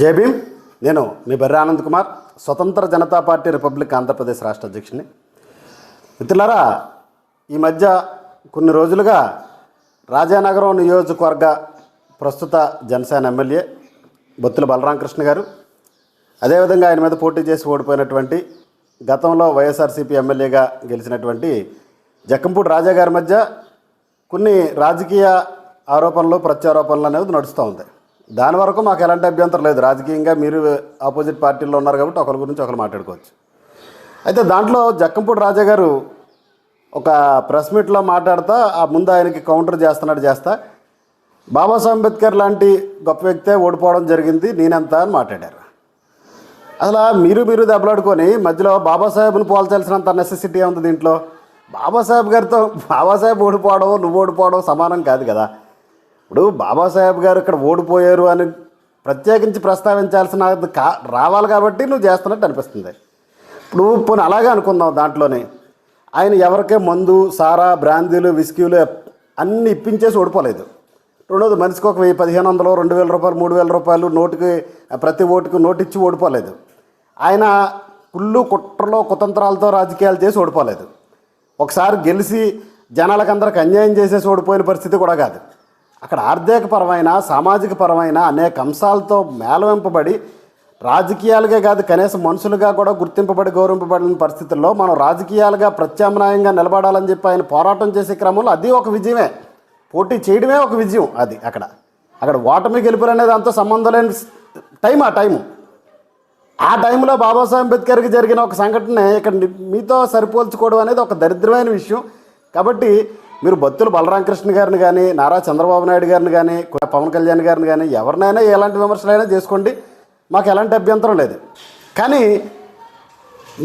జై భీమ్. నేను మీ బర్రె ఆనంద్ కుమార్ స్వతంత్ర జనతా పార్టీ రిపబ్లిక్ ఆంధ్రప్రదేశ్ రాష్ట్ర అధ్యక్షుని. మిత్రులారా ఈ మధ్య కొన్ని రోజులుగా రాజానగరం నియోజకవర్గ ప్రస్తుత జనసేన ఎమ్మెల్యే బొత్తుల బలరామకృష్ణ గారు అదేవిధంగా ఆయన మీద పోటీ చేసి ఓడిపోయినటువంటి గతంలో వైఎస్ఆర్సీపీ ఎమ్మెల్యేగా గెలిచినటువంటి జక్కంపూడి రాజా గారి మధ్య కొన్ని రాజకీయ ఆరోపణలు ప్రత్యారోపణలు అనేది నడుస్తూ ఉంది. దాని వరకు మాకు ఎలాంటి అభ్యంతరం లేదు. రాజకీయంగా మీరు ఆపోజిట్ పార్టీల్లో ఉన్నారు కాబట్టి ఒకరి గురించి ఒకరు మాట్లాడుకోవచ్చు. అయితే దాంట్లో జక్కంపూడి రాజా గారు ఒక ప్రెస్ మీట్లో మాట్లాడుతా ఆ ముందు ఆయనకి కౌంటర్ చేస్తున్నాడు చేస్తా. బాబాసాహెబ్ అంబేద్కర్ లాంటి గొప్ప వ్యక్తే ఓడిపోవడం జరిగింది నేనెంత అని మాట్లాడారు. అసలు మీరు మీరు దెబ్బలాడుకొని మధ్యలో బాబాసాహెబ్ను పోల్చాల్సినంత నెసెసిటీ ఉంది దీంట్లో? బాబాసాహెబ్ గారితో బాబాసాహెబ్ ఓడిపోవడం నువ్వు ఓడిపోవడం సమానం కాదు కదా. ఇప్పుడు బాబాసాహెబ్ గారు ఇక్కడ ఓడిపోయారు అని ప్రత్యేకించి ప్రస్తావించాల్సిన కా రావాలి కాబట్టి నువ్వు చేస్తున్నట్టు అనిపిస్తుంది. ఇప్పుడు పోనీ అలాగే అనుకుందాం దాంట్లోనే. ఆయన ఎవరికే మందు సారా బ్రాందీలు విస్కీలు అన్నీ ఇప్పించేసి ఓడిపోలేదు. రెండోది మనిషికి ఒక వెయ్యి పదిహేను వందలు రెండు వేల రూపాయలు మూడు వేల రూపాయలు నోటుకి ప్రతి ఓటుకు నోటిచ్చి ఓడిపోలేదు. ఆయన కుళ్ళు కుట్రలో కుతంత్రాలతో రాజకీయాలు చేసి ఓడిపోలేదు. ఒకసారి గెలిచి జనాలకందరికి అన్యాయం చేసేసి ఓడిపోయిన పరిస్థితి కూడా కాదు. అక్కడ ఆర్థికపరమైన సామాజిక పరమైన అనేక అంశాలతో మేళవింపబడి రాజకీయాలుగా కాదు కనీసం మనుషులుగా కూడా గుర్తింపబడి గౌరవింపబడిన పరిస్థితుల్లో మనం రాజకీయాలుగా ప్రత్యామ్నాయంగా నిలబడాలని చెప్పి ఆయన పోరాటం చేసే క్రమంలో అది ఒక విజయమే. పోటీ చేయడమే ఒక విజయం అది అక్కడ. అక్కడ ఓటమి గెలుపులు అనేది అంత సంబంధం లేని టైం ఆ టైము. ఆ టైంలో బాబాసాహెబ్ అంబేద్కర్కి జరిగిన ఒక సంఘటన ఇక్కడ మీతో సరిపోల్చుకోవడం అనేది ఒక దరిద్రమైన విషయం. కాబట్టి మీరు బత్తుల బలరామకృష్ణ గారిని కానీ నారా చంద్రబాబు నాయుడు గారిని కానీ పవన్ కళ్యాణ్ గారిని కానీ ఎవరినైనా ఎలాంటి విమర్శలైనా చేసుకోండి. మాకు ఎలాంటి అభ్యంతరం లేదు. కానీ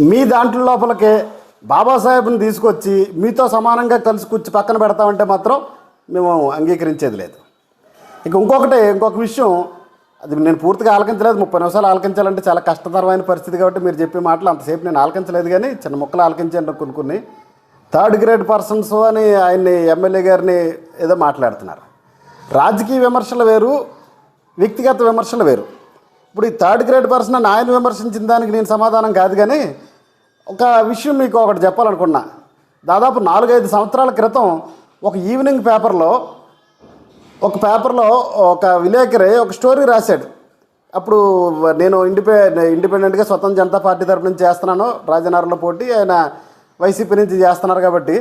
మీ దాంట్లో లోపలికే బాబాసాహెబ్ని తీసుకొచ్చి మీతో సమానంగా కలిసి కూర్చి పక్కన పెడతామంటే మాత్రం మేము అంగీకరించేది లేదు. ఇక ఇంకొకటి ఇంకొక విషయం అది నేను పూర్తిగా ఆలకించలేదు. ముప్పై నిమిషాలు ఆలకించాలంటే చాలా కష్టతరమైన పరిస్థితి కాబట్టి మీరు చెప్పే మాటలు అంతసేపు నేను ఆలకించలేదు కానీ చిన్న ముక్కలు ఆలకించాను కొన్ని కొన్ని. థర్డ్ గ్రేడ్ పర్సన్స్ అని ఆయన్ని ఎమ్మెల్యే గారిని ఏదో మాట్లాడుతున్నారు. రాజకీయ విమర్శలు వేరు వ్యక్తిగత విమర్శలు వేరు. ఇప్పుడు ఈ థర్డ్ గ్రేడ్ పర్సన్ అని ఆయన విమర్శించిన దానికి నేను సమాధానం కాదు కానీ ఒక విషయం మీకు ఒకటి చెప్పాలనుకున్నా. దాదాపు నాలుగైదు సంవత్సరాల క్రితం ఒక ఈవినింగ్ పేపర్లో ఒక పేపర్లో ఒక విలేకరి ఒక స్టోరీ రాశాడు. అప్పుడు నేను ఇండిపె ఇండిపెండెంట్గా స్వతంత్ర జనతా పార్టీ తరపు నుంచి చేస్తున్నాను రాజనగర్లో పోటీ ఆయన వైసీపీ నుంచి చేస్తున్నారు కాబట్టి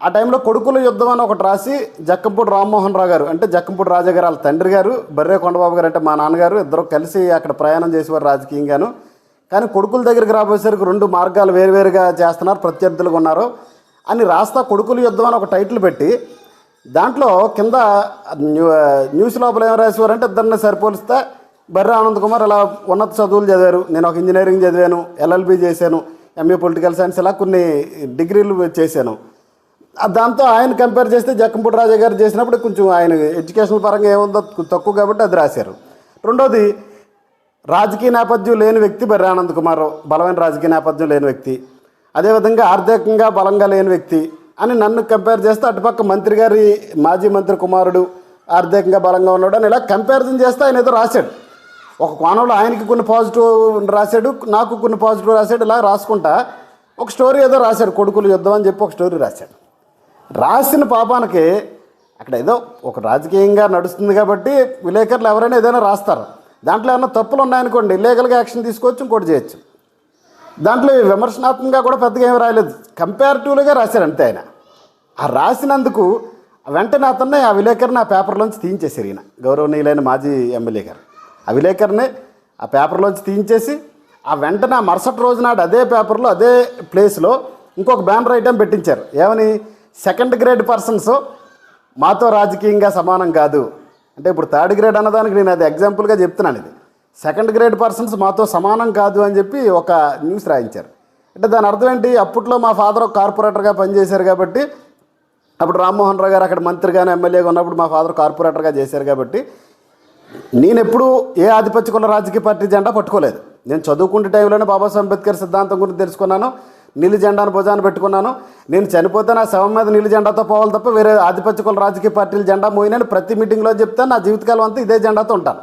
ఆ టైంలో కొడుకుల యుద్ధం అని ఒకటి రాసి జక్కంపూడి రామ్మోహన్ రావు గారు అంటే జక్కంపూడి రాజా గారు వాళ్ళ తండ్రి గారు బర్రే కొండబాబు గారు అంటే మా నాన్నగారు ఇద్దరు కలిసి అక్కడ ప్రయాణం చేసేవారు రాజకీయంగాను. కానీ కొడుకుల దగ్గరికి రాబోయేసరికి రెండు మార్గాలు వేరువేరుగా చేస్తున్నారు ప్రత్యర్థులుగా ఉన్నారు. అని రాస్తా కొడుకుల యుద్ధం అని ఒక టైటిల్ పెట్టి దాంట్లో కింద న్యూ న్యూస్ లోపల ఏం రాసేవారంటే ఇద్దరిని సరిపోలిస్తే బర్రె ఆనంద్ కుమార్ ఇలా ఉన్నత చదువులు చదివారు నేను ఒక ఇంజనీరింగ్ చదివాను ఎల్ఎల్బి చేశాను ఎంఏ పొలిటికల్ సైన్స్ ఇలా కొన్ని డిగ్రీలు చేశాను. దాంతో ఆయన కంపేర్ చేస్తే జక్కంపూడి రాజా గారు చేసినప్పుడు కొంచెం ఆయన ఎడ్యుకేషన్ పరంగా ఏముందో తక్కువ కాబట్టి అది రాశారు. రెండోది రాజకీయ నేపథ్యం లేని వ్యక్తి బర్రె ఆనంద్ కుమార్ బలమైన రాజకీయ నేపథ్యం లేని వ్యక్తి. అదేవిధంగా ఆర్థికంగా బలంగా లేని వ్యక్తి అని నన్ను కంపేర్ చేస్తే అటుపక్క మంత్రి గారి మాజీ మంత్రి కుమారుడు ఆర్థికంగా బలంగా ఉన్నాడు అని ఇలా కంపారిజన్ చేస్తే ఆయన ఏదో రాశాడు. ఒక కోణంలో ఆయనకి కొన్ని పాజిటివ్ రాశాడు నాకు కొన్ని పాజిటివ్ రాశాడు ఇలా రాసుకుంటా. ఒక స్టోరీ ఏదో రాశాడు కొడుకులు యుద్ధం అని చెప్పి ఒక స్టోరీ రాశాడు. రాసిన పాపానికి అక్కడ ఏదో ఒక రాజకీయంగా నడుస్తుంది కాబట్టి విలేకరులు ఎవరైనా ఏదైనా రాస్తారు. దాంట్లో ఏమైనా తప్పులు ఉన్నాయనుకోండి లీగల్గా యాక్షన్ తీసుకోవచ్చు ఇంకోటి చేయొచ్చు. దాంట్లో విమర్శనాత్మకంగా కూడా పెద్దగా ఏమి రాయలేదు. కంపారిటివ్గా రాశారు అంతే ఆయన. ఆ రాసినందుకు వెంటనే అతన్ని ఆ విలేకరిని ఆ పేపర్లోంచి తీయించేశారు ఈయన. గౌరవనీయులైన మాజీ ఎమ్మెల్యే గారు. ఆ విలేకరిని ఆ పేపర్లోంచి తీయించేసి ఆ వెంటనే ఆ మరుసటి రోజునాడు అదే పేపర్లో అదే ప్లేస్లో ఇంకొక బ్యానర్ ఐటెం పెట్టించారు. ఏమని? సెకండ్ గ్రేడ్ పర్సన్స్ మాతో రాజకీయంగా సమానం కాదు. అంటే ఇప్పుడు థర్డ్ గ్రేడ్ అన్నదానికి నేను అది ఎగ్జాంపుల్గా చెప్తున్నాను ఇది. సెకండ్ గ్రేడ్ పర్సన్స్ మాతో సమానం కాదు అని చెప్పి ఒక న్యూస్ రాయించారు. అంటే దాని అర్థం ఏంటి? అప్పట్లో మా ఫాదర్ ఒక కార్పొరేటర్గా పనిచేశారు కాబట్టి అప్పుడు రామ్మోహన్ రావు గారు అక్కడ మంత్రిగాను ఎమ్మెల్యేగా ఉన్నప్పుడు మా ఫాదర్ కార్పొరేటర్గా చేశారు కాబట్టి నేను ఎప్పుడు ఏ ఆధిపత్య కుల రాజకీయ పార్టీ జెండా పట్టుకోలేదు. నేను చదువుకుంటే టైంలోనే బాబాసాహెబ్ అంబేద్కర్ సిద్ధాంతం గురించి తెలుసుకున్నాను నీలి జెండాను భుజాన్ని పెట్టుకున్నాను. నేను చనిపోతే నా శవం మీద నీలి జెండాతో పోవాలి తప్ప వేరే ఆధిపత్య కుల రాజకీయ పార్టీల జెండా మోయినని ప్రతి మీటింగ్లో చెప్తే నా జీవితకాలం అంతా ఇదే జెండాతో ఉంటాను.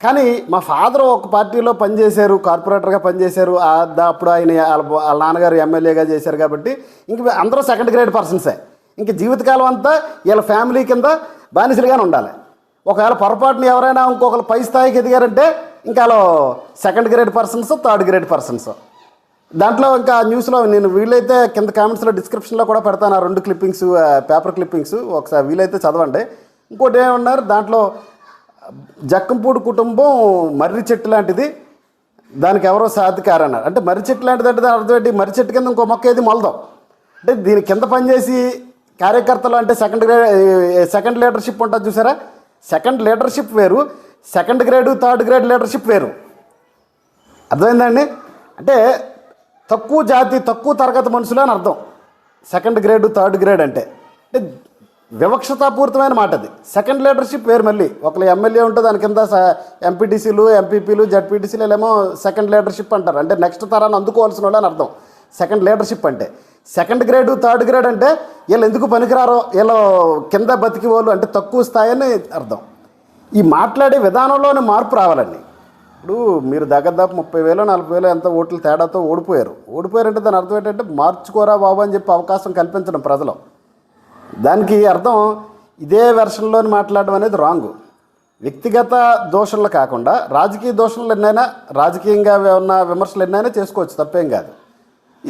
కానీ మా ఫాదర్ ఒక పార్టీలో పనిచేశారు కార్పొరేటర్గా పనిచేశారు. ఆ అప్పుడు ఆయన వాళ్ళ వాళ్ళ నాన్నగారు ఎమ్మెల్యేగా చేశారు కాబట్టి ఇంక అందరూ సెకండ్ గ్రేడ్ పర్సన్సే. ఇంక జీవితకాలం అంతా వీళ్ళ ఫ్యామిలీ కింద బానిసలుగానే ఉండాలి. ఒకవేళ పొరపాటున ఎవరైనా ఇంకొకరు పై స్థాయికి ఎదిగారంటే ఇంకా second grade persons third grade persons. దాంట్లో ఇంకా న్యూస్లో నేను వీలైతే కింద కామెంట్స్లో డిస్క్రిప్షన్లో కూడా పెడతాను ఆ రెండు క్లిప్పింగ్స్ పేపర్ క్లిప్పింగ్స్. ఒకసారి వీలైతే చదవండి. ఇంకోటి ఏమన్నారు? దాంట్లో జక్కంపూడి కుటుంబం మర్రి చెట్టు లాంటిది. దానికి ఎవరో సాధికారన్నారు. అంటే మర్రి చెట్టు లాంటిది అంటే దాని అర్థం ఏంటి? మర్రి చెట్టు కింద ఇంకో మొక్క ఏది మొలదాం. అంటే దీని కింద పనిచేసి కార్యకర్తలు అంటే సెకండ్ గ్రేడ్ సెకండ్ లీడర్షిప్ ఉంటుంది చూసారా? సెకండ్ లీడర్షిప్ వేరు second grade third grade leadership వేరు. అర్థమైందండి? అంటే తక్కువ జాతి తక్కువ తరగతి మనుషులు అని అర్థం. సెకండ్ గ్రేడ్ థర్డ్ గ్రేడ్ అంటే. అంటే వివక్షతాపూరితమైన మాట అది. సెకండ్ లీడర్షిప్ వేరు మళ్ళీ. ఒకళ్ళు ఎమ్మెల్యే ఉంటే దాని కింద ఎంపీటీసీలు ఎంపీపీలు జడ్పీటీసీలు ఏమో సెకండ్ లీడర్షిప్ అంటారు. అంటే నెక్స్ట్ తరాన్ని అందుకోవాల్సిన వాళ్ళు అని అర్థం. సెకండ్ లీడర్షిప్ అంటే. సెకండ్ గ్రేడ్ థర్డ్ గ్రేడ్ అంటే వీళ్ళు ఎందుకు పనికిరారో వీళ్ళు కింద బతికి వాళ్ళు అంటే తక్కువ స్థాయి అని అర్థం. ఈ మాట్లాడే విధానంలోనే మార్పు రావాలండి. ఇప్పుడు మీరు దగ్గరదాపు ముప్పై వేలు నలభై వేలు ఎంత ఓట్లు తేడాతో ఓడిపోయారు. ఓడిపోయారంటే దాని అర్థం ఏంటంటే మార్చుకోరా బాబు అని చెప్పి అవకాశం కల్పించడం ప్రజలు. దానికి అర్థం ఇదే వెర్షన్లోని మాట్లాడడం అనేది రాంగ్. వ్యక్తిగత దోషణలు కాకుండా రాజకీయ దోషణలు ఎన్నైనా రాజకీయంగా ఉన్న విమర్శలు ఎన్నైనా చేసుకోవచ్చు తప్పేం కాదు.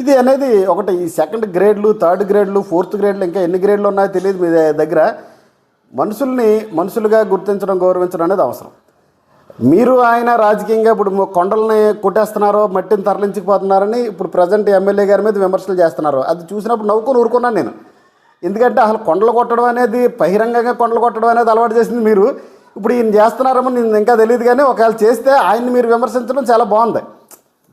ఇది అనేది ఒకటి ఈ సెకండ్ గ్రేడ్లు థర్డ్ గ్రేడ్లు ఫోర్త్ గ్రేడ్లు ఇంకా ఎన్ని గ్రేడ్లు ఉన్నాయో తెలియదు మీ దగ్గర. మనుషుల్ని మనుషులుగా గుర్తించడం గౌరవించడం అనేది అవసరం. మీరు ఆయన రాజకీయంగా ఇప్పుడు కొండలని కొండల్ని కొట్టేస్తున్నారో మట్టిని తరలించకపోతున్నారని ఇప్పుడు ప్రజెంట్ ఎమ్మెల్యే గారి మీద విమర్శలు చేస్తున్నారు. అది చూసినప్పుడు నవ్వుకొని ఊరుకున్నాను నేను. ఎందుకంటే అసలు కొండలు కొట్టడం అనేది బహిరంగంగా కొండలు కొట్టడం అనేది అలవాటు చేసింది మీరు. ఇప్పుడు ఈయన చేస్తున్నారేమో నేను ఇంకా తెలియదు కానీ ఒకవేళ చేస్తే ఆయన్ని మీరు విమర్శించడం చాలా బాగుంది.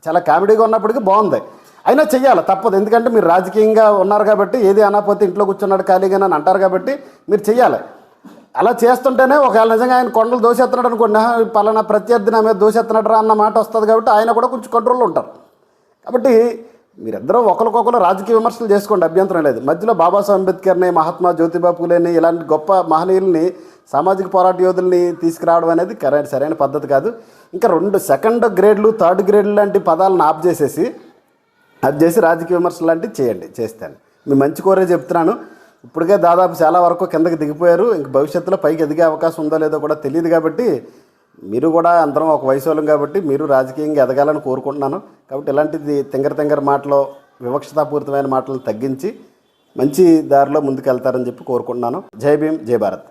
చాలా కామెడీగా ఉన్నప్పటికీ బాగుంది. అయినా చెయ్యాలి తప్పదు. ఎందుకంటే మీరు రాజకీయంగా ఉన్నారు కాబట్టి ఏది అనకపోతే ఇంట్లో కూర్చున్నాడు ఖాళీగా అని అంటారు కాబట్టి మీరు చెయ్యాలి. అలా చేస్తుంటేనే ఒకవేళ నిజంగా ఆయన కొండలు దోషెత్తున్నాడు అనుకోండి పలానా ప్రత్యర్థి నా మీద దోషెత్తున్నాడు రా అన్న మాట వస్తుంది కాబట్టి ఆయన కూడా కొంచెం కంట్రోల్లో ఉంటారు. కాబట్టి మీరిద్దరూ ఒకరికొకరు రాజకీయ విమర్శలు చేసుకోండి అభ్యంతరం లేదు. మధ్యలో బాబాసాహెబ్ అంబేద్కర్ని మహాత్మా జ్యోతిబా పూలేని ఇలాంటి గొప్ప మహనీయుల్ని సామాజిక పోరాట యోధుల్ని తీసుకురావడం అనేది కరెక్ట్ సరైన పద్ధతి కాదు. ఇంకా రెండు సెకండ్ గ్రేడ్లు థర్డ్ గ్రేడ్లు లాంటి పదాలను ఆప్ చేసేసి అది చేసి రాజకీయ విమర్శలు లాంటివి చేయండి చేస్తాను. మీ మంచి కోరే చెప్తున్నాను. ఇప్పటికే దాదాపు చాలా వరకు కిందకి దిగిపోయారు. ఇంక భవిష్యత్తులో పైకి ఎదిగే అవకాశం ఉందో లేదో కూడా తెలియదు కాబట్టి మీరు కూడా అందరం ఒక వయసు వాళ్ళం కాబట్టి మీరు రాజకీయంగా ఎదగాలని కోరుకుంటున్నాను. కాబట్టి ఇలాంటిది తింగర తింగర మాటలో వివక్షతాపూరితమైన మాటలను తగ్గించి మంచి దారిలో ముందుకు వెళ్తారని చెప్పి కోరుకుంటున్నాను. జై భీమ్ జై భారత్.